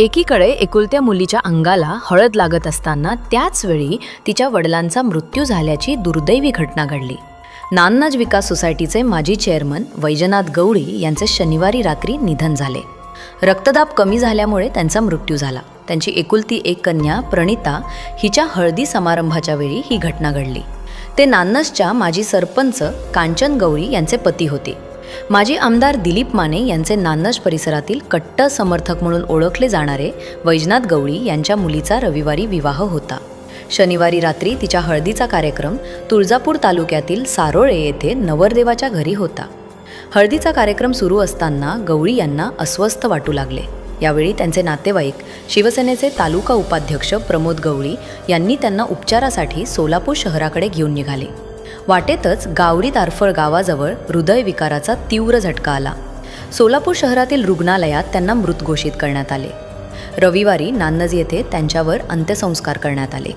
एकीकडे एकुलत्या मुलीच्या अंगाला हळद लागत असताना त्याच वेळी तिच्या वडिलांचा मृत्यू झाल्याची दुर्दैवी घटना घडली. नान्नाज विकास सोसायटीचे माजी चेअरमन वैजनाथ गवळी यांचे शनिवारी रात्री निधन झाले. रक्तदाब कमी झाल्यामुळे त्यांचा मृत्यू झाला. त्यांची एकुलती एक कन्या प्रणिता हिच्या हळदी समारंभाच्या वेळी ही घटना घडली. ते नान्नसच्या माजी सरपंच कांचन गवळी यांचे पती होते. माजी आमदार दिलीप माने यांचे नान्नज परिसरातील कट्टर समर्थक म्हणून ओळखले जाणारे वैजनाथ गवळी यांच्या मुलीचा रविवारी विवाह होता. शनिवारी रात्री तिच्या हळदीचा कार्यक्रम तुळजापूर तालुक्यातील सारोळे येथे नवरदेवाच्या घरी होता. हळदीचा कार्यक्रम सुरू असताना गवळी यांना अस्वस्थ वाटू लागले. यावेळी त्यांचे नातेवाईक शिवसेनेचे तालुका उपाध्यक्ष प्रमोद गवळी यांनी त्यांना उपचारासाठी सोलापूर शहराकडे घेऊन निघाले. वाटेतच गावडी तारफळ गावाजवळ हृदयविकाराचा तीव्र झटका आला. सोलापूर शहरातील रुग्णालयात त्यांना मृत घोषित करण्यात आले. रविवारी नान्नज येथे त्यांच्यावर अंत्यसंस्कार करण्यात आले.